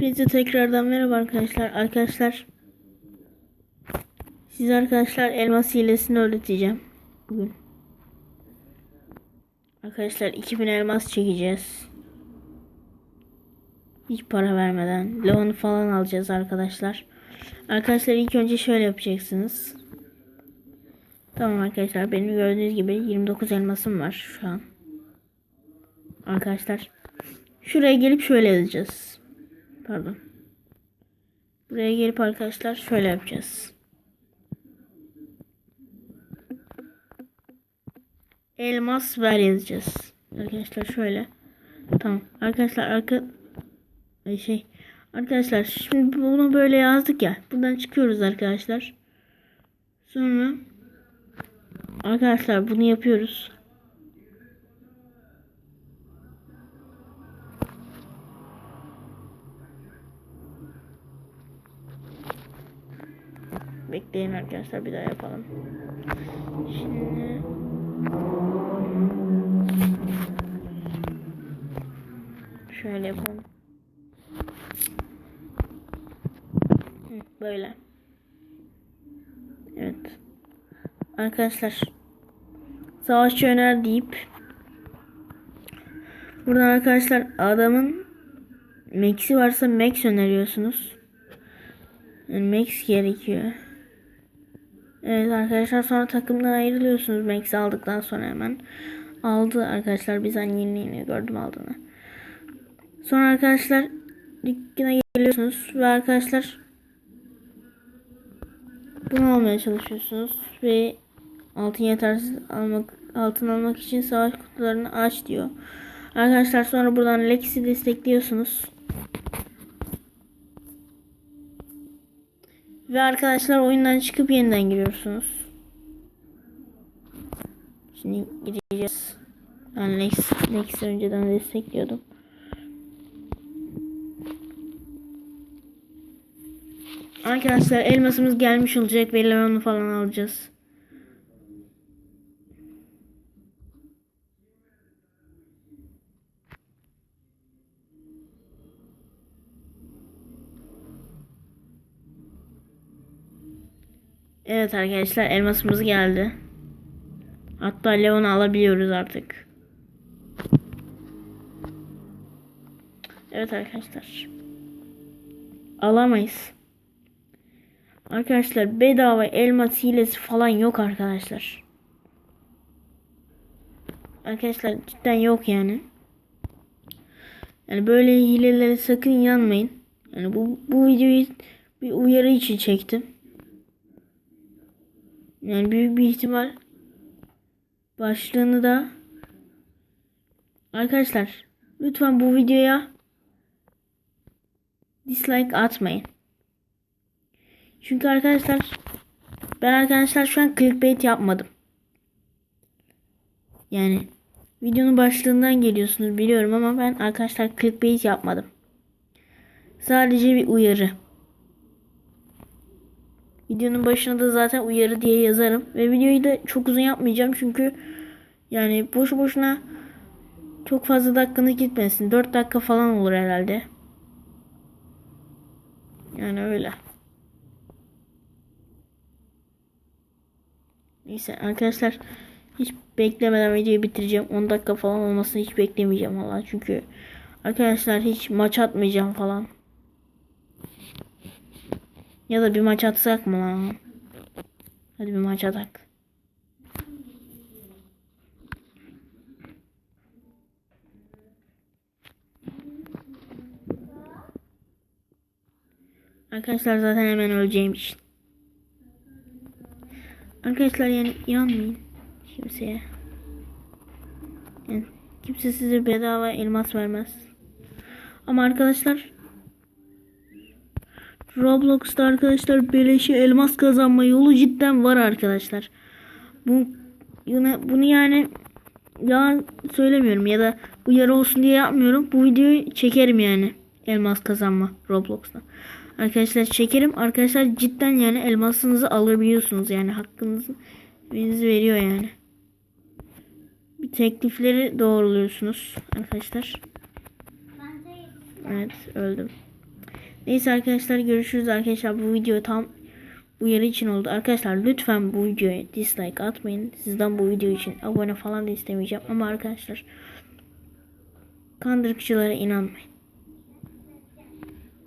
Hepinize tekrardan merhaba arkadaşlar. Arkadaşlar size arkadaşlar elmas hilesini öğreteceğim bugün. Arkadaşlar 2000 elmas çekeceğiz. Hiç para vermeden. Leon falan alacağız arkadaşlar. Arkadaşlar ilk önce şöyle yapacaksınız. Tamam arkadaşlar benim gördüğünüz gibi 29 elmasım var şu an. Arkadaşlar şuraya gelip şöyle yazacağız. Pardon. Buraya gelip arkadaşlar şöyle yapacağız. Elmas ver yazacağız. Arkadaşlar şöyle. Tamam. Arkadaşlar arka şey arkadaşlar şimdi bunu böyle yazdık ya. Buradan çıkıyoruz arkadaşlar. Sonra arkadaşlar bunu yapıyoruz. Bekleyin arkadaşlar bir daha yapalım. Şimdi şöyle yapalım. Böyle. Evet. Arkadaşlar savaşçı öner deyip buradan arkadaşlar adamın Max'i varsa Max öneriyorsunuz. Yani Max gerekiyor. Evet arkadaşlar sonra takımdan ayrılıyorsunuz Max aldıktan sonra hemen. Aldı arkadaşlar bizden yeni yeni gördüm aldığını. Sonra arkadaşlar dükkana geliyorsunuz ve arkadaşlar bunu almaya çalışıyorsunuz ve altın yetersiz almak altın almak için savaş kutularını aç diyor. Arkadaşlar sonra buradan Lex'i destekliyorsunuz. Ve arkadaşlar oyundan çıkıp yeniden giriyorsunuz. Şimdi gireceğiz. Ben Lex, Lex'i önceden destekliyordum. Arkadaşlar elmasımız gelmiş olacak Leon'u falan alacağız. Evet arkadaşlar elmasımız geldi. Hatta Leon'u alabiliyoruz artık. Evet arkadaşlar. Alamayız. Arkadaşlar bedava elmas hilesi falan yok arkadaşlar. Arkadaşlar cidden yok yani. Yani böyle hilelere sakın inanmayın. Yani bu, bu videoyu bir uyarı için çektim. Yani büyük bir ihtimal başlığını da Arkadaşlar lütfen bu videoya dislike atmayın. Çünkü arkadaşlar ben arkadaşlar şu an clickbait yapmadım. Yani videonun başlığından geliyorsunuz biliyorum ama ben arkadaşlar clickbait yapmadım. Sadece bir uyarı. Videonun başına da zaten uyarı diye yazarım. Ve videoyu da çok uzun yapmayacağım çünkü yani boşu boşuna çok fazla dakikanı gitmesin. 4 dakika falan olur herhalde. Yani öyle. Neyse arkadaşlar hiç beklemeden videoyu bitireceğim. 10 dakika falan olmasını hiç beklemeyeceğim valla. Çünkü arkadaşlar hiç maç atmayacağım falan. Ya da bir maç atsak mı lan? Hadi bir maç atak. Arkadaşlar zaten hemen öleceğim için. Arkadaşlar yani inanmayın kimseye. Yani kimse size bedava elmas vermez. Ama arkadaşlar Roblox'ta arkadaşlar beleşe elmas kazanma yolu cidden var arkadaşlar. Bu yine bunu yani ya söylemiyorum ya da uyarı olsun diye yapmıyorum. Bu videoyu çekerim yani. Elmas kazanma Roblox'ta. Arkadaşlar çekerim. Arkadaşlar cidden yani elmasınızı alabiliyorsunuz yani hakkınızı veriyor yani. Bir teklifleri doğruluyorsunuz arkadaşlar. Evet öldüm. Neyse arkadaşlar görüşürüz arkadaşlar. Bu video tam uyarı için oldu. Arkadaşlar lütfen bu videoya dislike atmayın. Sizden bu video için abone falan da istemeyeceğim. Ama arkadaşlar kandırıkçılara inanmayın.